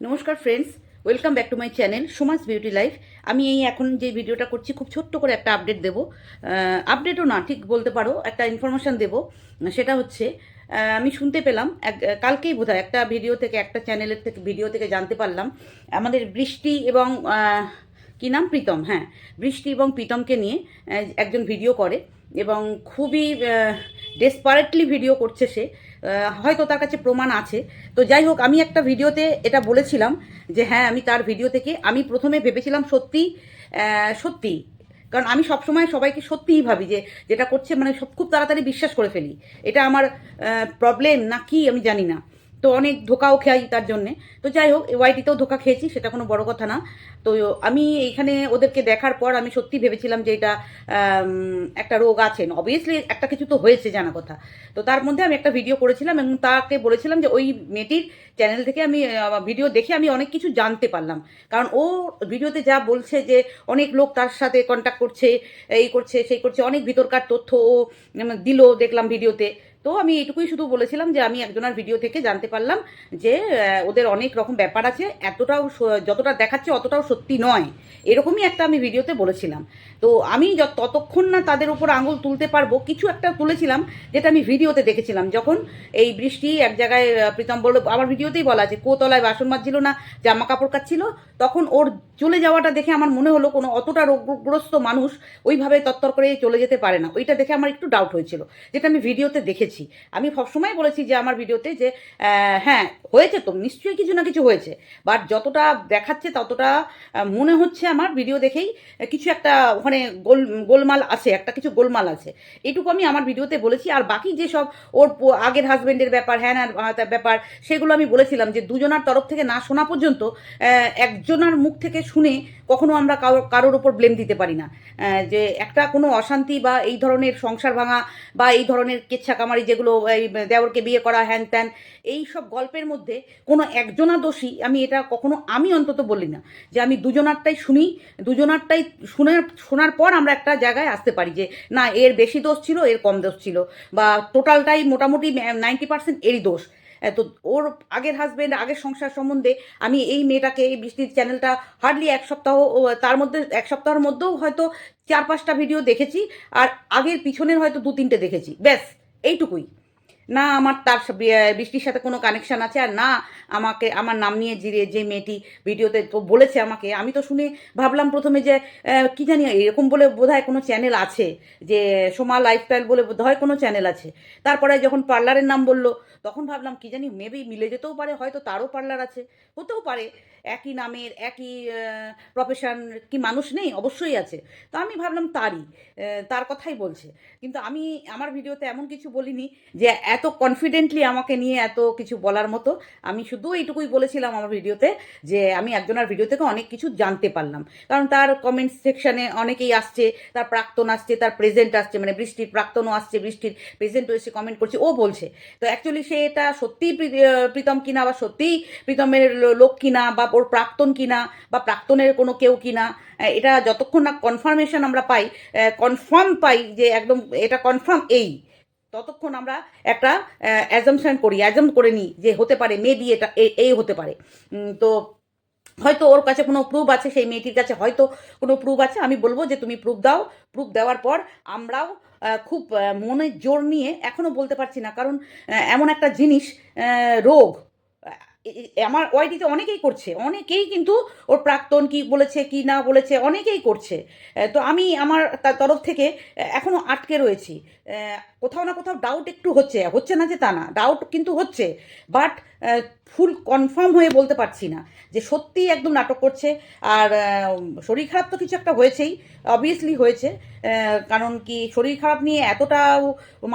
নমস্কার friends welcome back to my channel Suma's beauty life আমি এই এখন যে ভিডিওটা করছি, খুব ছোট্ট করে একটা আপডেট দেবো। আপডেটও না, ঠিক বলতে পারো, একটা ইনফরমেশান দেবো। সেটা হচ্ছে আমি শুনতে পেলাম, এক, কালকেই বোধহয় একটা ভিডিও থেকে, একটা চ্যানেলের থেকে ভিডিও থেকে জানতে পারলাম, আমাদের বৃষ্টি এবং কি নাম? প্রীতম হ্যাঁ বৃষ্টি এবং প্রীতমকে নিয়ে একজন ভিডিও করে এবং খুবই ডেসপারেটলি ভিডিও করছে সে। হয়তো তার কাছে প্রমাণ আছে। তো যাই হোক, আমি একটা ভিডিওতে এটা বলেছিলাম যে হ্যাঁ আমি তার ভিডিও থেকে, আমি প্রথমে ভেবেছিলাম সত্যি সত্যি। কারণ আমি সবসময় সবাইকে সত্যিই ভাবি যে যেটা করছে মানে সব খুব তাড়াতাড়ি বিশ্বাস করে ফেলি। এটা আমার প্রবলেম না কি আমি জানি না। তো অনেক ধোকাও খাই তার জন্যে। তো যাই হোক ওয়াইটিতেও ধোকা খেয়েছি, সেটা কোনো বড় কথা না। তো আমি এখানে ওদেরকে দেখার পর আমি সত্যি ভেবেছিলাম যে এটা একটা রোগ আছে। অবভিয়াসলি একটা কিছু তো হয়েছে, জানা কথা। তো তার মধ্যে আমি একটা ভিডিও করেছিলাম এবং তাকে বলেছিলাম যে ওই মেয়েটির চ্যানেল থেকে আমি ভিডিও দেখে আমি অনেক কিছু জানতে পারলাম। কারণ ও ভিডিওতে যা বলছে যে অনেক লোক তার সাথে কন্ট্যাক্ট করছে, এই করছে, সেই করছে, অনেক ভিতরকার তথ্য ও দিল দেখলাম ভিডিওতে। তো আমি এটুকুই শুধু বলেছিলাম যে আমি একজনের ভিডিও থেকে জানতে পারলাম যে ওদের অনেক রকম ব্যাপার আছে, এতটাও যতটা দেখাচ্ছে অতটাও সত্যি নয়, এরকমই একটা আমি ভিডিওতে বলেছিলাম। তো আমি ততক্ষণ না তাদের উপর আঙুল তুলতে পারব, কিছু একটা তুলেছিলাম, যেটা আমি ভিডিওতে দেখেছিলাম। যখন এই বৃষ্টি এক জায়গায় প্রীতম বলল আমার ভিডিওতেই বলা আছে, কোতলায় বাসন মাজছিল না, জামা কাপড় কাচ্ছিল, তখন ওর চলে যাওয়াটা দেখে আমার মনে হলো কোনো অতটা রোগগ্রস্ত মানুষ ওইভাবে তত্তর করে চলে যেতে পারে না। ওইটা দেখে আমার একটু ডাউট হয়েছিল, যেটা আমি ভিডিওতে দেখেছি। আমি সবসময় বলেছি যে আমার ভিডিওতে যে হ্যাঁ হয়েছে তো, নিশ্চয়ই কিছু না কিছু হয়েছে। বাট যতটা দেখাচ্ছে ততটা মনে হচ্ছে আমার ভিডিও দেখেই কিছু একটা ওখানে গোল, গোলমাল আছে, একটা কিছু গোলমাল আছে। এটুকু আমি আমার ভিডিওতে বলেছি। আর বাকি যেসব ওর আগের হাজবেন্ডের ব্যাপার হ্যাঁ হ্যাঁ ব্যাপার, সেগুলো আমি বলেছিলাম যে, দুজনার তরফ থেকে না শোনা পর্যন্ত একজনার মুখ থেকে শুনে কখনো আমরা কারোর উপর ব্লেম দিতে পারি না। যে একটা কোনো অশান্তি বা এই ধরনের সংসার ভাঙা বা এই ধরনের কেচ্ছা কামারি যেগুলো, এই, দেওরকে বিয়ে করা, হ্যান ত্যান, এই সব গল্পের মধ্যে কোনো একজনা দোষী, আমি এটা কখনো আমি অন্তত বলি না, যে আমি দুজনারটাই শুনি, দুজনারটাই শোনার শোনার পর আমরা একটা জায়গায় আসতে পারি যে, না, এর বেশি দোষ ছিল, এর কম দোষ ছিল, বা টোটালটাই মোটামুটি নাইনটি পার্সেন্ট এরই দোষ। তো ওর আগের হাজবেন্ড, আগের সংসার সম্বন্ধে আমি এই মেয়েটাকে, এই বৃষ্টির চ্যানেলটা হার্ডলি এক সপ্তাহ তার মধ্যে, এক সপ্তাহের মধ্যেও হয়তো চার পাঁচটা ভিডিও দেখেছি, আর আগের পিছনের হয়তো দু তিনটে দেখেছি, ব্যাস। এইটুকুই। না আমার তার বৃষ্টির সাথে কোনো কানেকশন আছে আর না আমাকে, আমার নাম নিয়ে জিরে যে মেয়েটি ভিডিওতে তো বলেছে আমাকে, আমি তো শুনে ভাবলাম প্রথমে যে কি জানি এরকম বলে বোধহয় কোনো চ্যানেল আছে যে, সোমা লাইফস্টাইল বলে বোধ হয় কোনো চ্যানেল আছে। তারপরে যখন পার্লারের নাম বলল, তখন ভাবলাম কি জানি মেবি মিলে যেতেও পারে, হয়তো তারও পার্লার আছে। হতেও পারে, একই নামের, একই প্রফেশন কি মানুষ নেই? অবশ্যই আছে। তো আমি ভাবলাম তারই তার কথাই বলছে। কিন্তু আমি আমার ভিডিওতে এমন কিছু বলিনি যে এত কনফিডেন্টলি আমাকে নিয়ে এত কিছু বলার মতো, আমি শুধু এইটুকুই বলেছিলাম আমার ভিডিওতে যে আমি একজনের ভিডিও থেকে অনেক কিছু জানতে পারলাম। কারণ তার কমেন্ট সেকশনে অনেকেই আসছে, তার প্রাক্তন আসছে, তার প্রেজেন্ট আসছে মানে বৃষ্টির প্রাক্তনও আসছে, বৃষ্টির প্রেজেন্টও এসে কমেন্ট করছে, ও বলছে। তো অ্যাকচুয়ালি সে এটা সত্যিই প্রীতম কিনা বা সত্যিই প্রীতমের লোক কিনা বা ওর প্রাক্তন কিনা বা প্রাক্তনের কোনো কেউ কিনা এটা যতক্ষণ না কনফার্মেশন আমরা পাই কনফার্ম পাই যে একদম এটা কনফার্ম এই। ততক্ষণ আমরা একটা অ্যাজামশন করি অ্যাজাম করে নিই যে হতে পারে মেবি এটা এই হতে পারে। তো হয়তো ওর কাছে কোনো প্রুফ আছে, সেই মেয়েটির কাছে হয়তো কোনো প্রুফ আছে। আমি বলব যে তুমি প্রুফ দাও। প্রুফ দেওয়ার পর আমরাও খুব মনে জোর নিয়ে এখনও বলতে পারছি না। কারণ এমন একটা জিনিস রোগ। আমার ওয়াইডিতে অনেকেই করছে, অনেকেই কিন্তু ওর প্রাক্তন কি বলেছে, কি না বলেছে, অনেকেই করছে। তো আমি আমার তার তরফ থেকে এখনও আটকে রয়েছি। কোথাও না কোথাও ডাউট একটু হচ্ছে হচ্ছে না যে তা না ডাউট কিন্তু হচ্ছে। বাট ফুল কনফার্ম হয়ে বলতে পারছি না যে সত্যি একদম নাটক করছে। আর শরীর খারাপ তো কিছু একটা হয়েছেই অবভিয়াসলি হয়েছে কারণ কি শরীর খারাপ নিয়ে এতটাও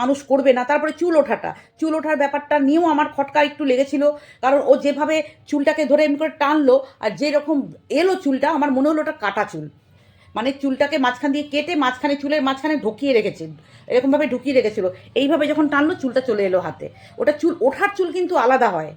মানুষ করবে না। তারপরে চুল ওঠাটা, চুল ওঠার ব্যাপারটা নিয়েও আমার খটকা একটু লেগেছিল, কারণ ও যেভাবে চুলটাকে ধরে এমনি করে টানলো আর যেরকম এলো চুলটা, আমার মনে হলো ওটা কাটা চুল। মানে চুলটাকে মাঝখান দিয়ে কেটে মাঝখানে চুলের মাঝখানে ঢুকিয়ে রেখেছে, এরকমভাবে ঢুকিয়ে রেখেছিল। এইভাবে যখন টানলো, চুলটা চলে এলো হাতে। ওটা চুল, ওঠার চুল কিন্তু আলাদা হয়।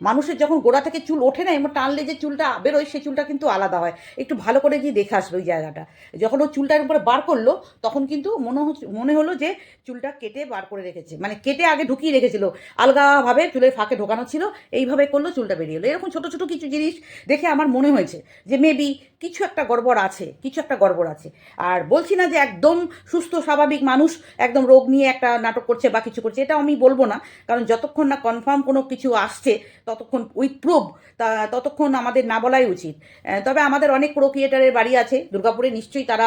মানুষের যখন গোড়া থেকে চুল ওঠে না এমন টানলে যে চুলটা বেরোয়, সেই চুলটা কিন্তু আলাদা হয়। একটু ভালো করে গিয়ে দেখে আসবে ওই জায়গাটা। যখন ও চুলটার উপরে বার করল, তখন কিন্তু মনে হচ্ছে, মনে হলো যে চুলটা কেটে বার করে রেখেছে। মানে কেটে আগে ঢুকিয়ে রেখেছিল। আলগাভাবে চুলের ফাঁকে ঢোকানো ছিল, এইভাবে করল, চুলটা বেরিয়ে এলো। এরকম ছোটো ছোটো কিছু জিনিস দেখে আমার মনে হয়েছে যে মেবি কিছু একটা গড়বড় আছে, কিছু একটা গড়বড় আছে। আর বলছি না যে একদম সুস্থ, স্বাভাবিক মানুষ একদম রোগ নিয়ে একটা নাটক করছে বা কিছু করছে এটা আমি বলব না। কারণ যতক্ষণ না কনফার্ম কোনো কিছু আসছে ততক্ষণ উইথ প্রুভ তা ততক্ষণ আমাদের না বলাই উচিত। তবে আমাদের অনেক প্রো ক্রিয়েটারের বাড়ি আছে, দুর্গাপুরে নিশ্চয়ই তারা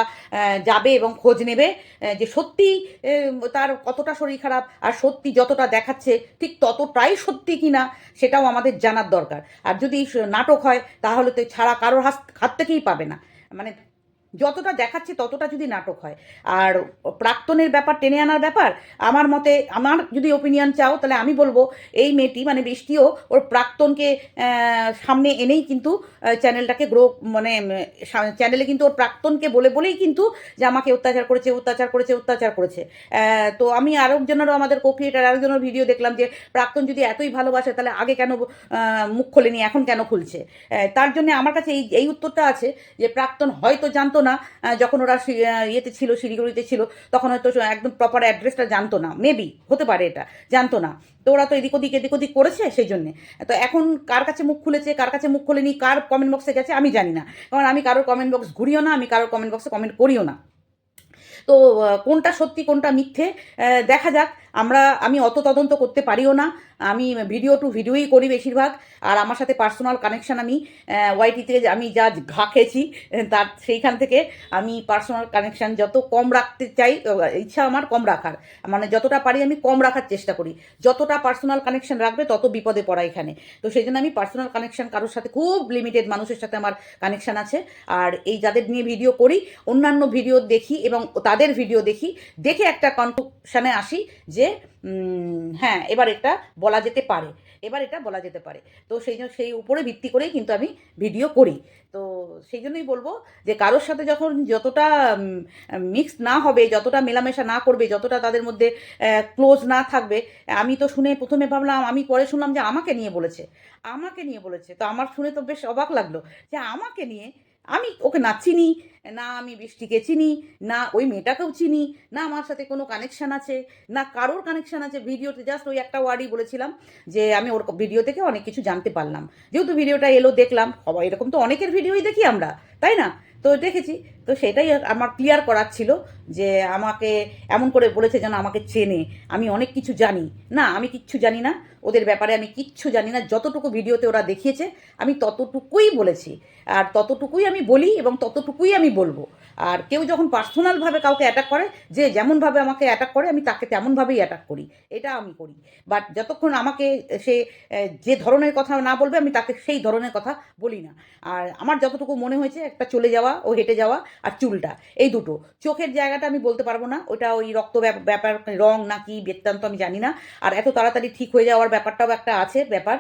যাবে এবং খোঁজ নেবে যে সত্যি তার কতটা শরীর খারাপ আর সত্যি যতটা দেখাচ্ছে, ঠিক ততটাই সত্যি কিনা সেটাও আমাদের জানার দরকার। আর যদি নাটক হয়, তাহলে তো ছাড়া কারোর হাত হাত থেকেই পাবে না। মানে যতটা দেখাচ্ছে ততটা যদি নাটক হয়। আর প্রাক্তনের ব্যাপার, টেনে আনার ব্যাপার, আমার মতে, আমার যদি ওপিনিয়ন চাও, তাহলে আমি বলব, এই মেয়েটি মানে বৃষ্টিও, ওর প্রাক্তনকে সামনে এনেই কিন্তু চ্যানেলটাকে গ্রো মানে চ্যানেলে কিন্তু ওর প্রাক্তনকে বলে, বলেই কিন্তু যে আমাকে অত্যাচার করেছে অত্যাচার করেছে অত্যাচার করেছে। তো আমি আরেকজনেরও আমাদের কোক্রিয়েটার আরেকজনের ভিডিও দেখলাম যে, প্রাক্তন যদি এতই ভালোবাসে, তাহলে আগে কেন মুখ খোলেনি, এখন কেন খুলছে? তার জন্য আমার কাছে এই এই উত্তরটা আছে যে, প্রাক্তন হয়তো জানতো না যখন ওরা ইয়েতে ছিল, শিলিগুড়িতে ছিল, তখন হয়তো একদম প্রপার অ্যাড্রেসটা জানতো না। মেবি হতে পারে এটা, জানতো না। তো ওরা তো এদিক ওদিক এদিক ওদিক করেছে সেই জন্যে তো এখন কার কাছে মুখ খুলেছে, কার কাছে মুখ খুলেনি, কার কমেন্ট বক্সে গেছে, আমি জানি না। কারণ আমি কারোর কমেন্ট বক্স ঘুরিও না, আমি কারোর কমেন্ট বক্সে কমেন্ট করিও না। তো কোনটা সত্যি, কোনটা মিথ্যে দেখা যাক। আমরা, আমি অত তদন্ত করতে পারিও না। আমি ভিডিও টু ভিডিওই করি বেশিরভাগ। আর আমার সাথে পার্সোনাল কানেকশান আমি ওয়াইটিতে আমি যা ঘা খেয়েছি তার সেইখান থেকে আমি পার্সোনাল কানেকশান যত কম রাখতে চাই ইচ্ছা আমার কম রাখার। মানে যতটা পারি আমি কম রাখার চেষ্টা করি। যতটা পার্সোনাল কানেকশান রাখবে, তত বিপদে পড়া এখানে। তো সেই জন্য আমি পার্সোনাল কানেকশন কারোর সাথে খুব লিমিটেড মানুষের সাথে আমার কানেকশান আছে। আর এই যাদের নিয়ে ভিডিও করি, অন্যান্য ভিডিও দেখি এবং তাদের ভিডিও দেখি, দেখে একটা কনক্লুশনে আসি যে হ্যাঁ এবার এটা বলা যেতে পারে। এবার এটা বলা যেতে পারে। তো সেই জন্য সেই উপরে ভিত্তি করেই কিন্তু আমি ভিডিও করি। তো সেই জন্যই বলব যে কারোর সাথে যখন যতটা মিক্স না হবে, যতটা মেলামেশা না করবে, যতটা তাদের মধ্যে ক্লোজ না থাকবে, আমি তো শুনে প্রথমে ভাবলাম, আমি পরে শুনলাম যে আমাকে নিয়ে বলেছে। আমাকে নিয়ে বলেছে। তো আমার শুনে তো বেশ অবাক লাগল যে আমাকে নিয়ে আমি ওকে না চিনি, না আমি বৃষ্টিকে চিনি, না ওই মেয়েটাকেও চিনি, না আমার সাথে কোনো কানেকশান আছে, না কারোর কানেকশান আছে। ভিডিওতে জাস্ট ওই একটা ওয়ার্ডই বলেছিলাম যে আমি ওর ভিডিও থেকে অনেক কিছু জানতে পারলাম। যেহেতু ভিডিওটা এলো, দেখলাম এরকম তো অনেকের ভিডিওই দেখি আমরা, তাই না? তো দেখেছি, তো সেটাই আমার ক্লিয়ার করার ছিল যে আমাকে এমন করে বলেছে যেন আমাকে চেনে। আমি অনেক কিছু জানি। না, আমি কিচ্ছু জানি না। ওদের ব্যাপারে আমি কিচ্ছু জানি না। যতটুকু ভিডিওতে ওরা দেখিয়েছে, আমি ততটুকুই বলেছি। আর ততটুকুই আমি বলি এবং ততটুকুই আমি বলব। আর কেউ যখন পার্সোনালভাবে কাউকে অ্যাটাক করে, যে যেমনভাবে আমাকে অ্যাটাক করে, আমি তাকে তেমনভাবেই অ্যাটাক করি। এটা আমি করি। বাট যতক্ষণ আমাকে সে যে ধরনের কথা না বলবে, আমি তাকে সেই ধরনের কথা বলি না। আর আমার যতটুকু মনে হয়েছে, একটা চলে যাওয়া ও হেঁটে যাওয়া আর চুলটা, এই দুটো। চোখের জায়গাটা আমি বলতে পারব না, ওটা ওই রক্ত ব্যাপ- ব্যাপার, রং না কি বৃত্তান্ত আমি জানি না। আর এত তাড়াতাড়ি ঠিক হয়ে যাওয়ার ব্যাপারটাও একটা আছে, ব্যাপার।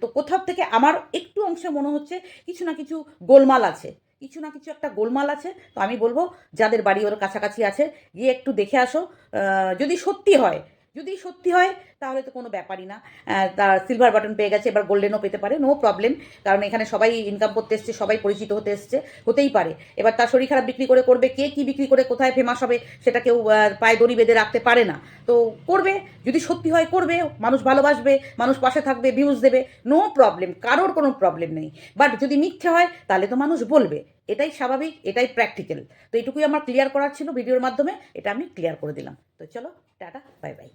তো কোথাও থেকে আমার একটু অংশে মনে হচ্ছে, কিছু না কিছু গোলমাল আছে। কিছু না কিছু একটা গোলমাল আছে, তো আমি বলব যাদের বাড়ি ওর কাছাকাছি আছে, গিয়ে একটু দেখে আসো। যদি সত্যি হয়, যদি সত্যি হয় তাহলে তো কোনো ব্যাপারই না। তার সিলভার বাটন পেয়ে গেছে, এবার গোল্ডেনও পেতে পারে নো প্রবলেম কারণ এখানে সবাই ইনকাম করতে এসছে, সবাই পরিচিত হতে এসছে, হতেই পারে। এবার তার শরীর খারাপ বিক্রি করে করবে, কে কি বিক্রি করে, কোথায় ফেমাস হবে, সেটা কেউ পায়ে দড়ি বেঁধে রাখতে পারে না। তো করবে, যদি সত্যি হয় করবে, মানুষ ভালোবাসবে, মানুষ পাশে থাকবে ভিউজ দেবে নো প্রবলেম কারোর কোনো প্রবলেম নেই। বাট যদি মিথ্যে হয়, তাহলে তো মানুষ বলবে। এটাই স্বাভাবিক, এটাই প্র্যাকটিক্যাল তো এটুকুই আমার ক্লিয়ার করার ছিল, ভিডিওর মাধ্যমে, এটা আমি ক্লিয়ার করে দিলাম। তো চলো, টাটা বাই বাই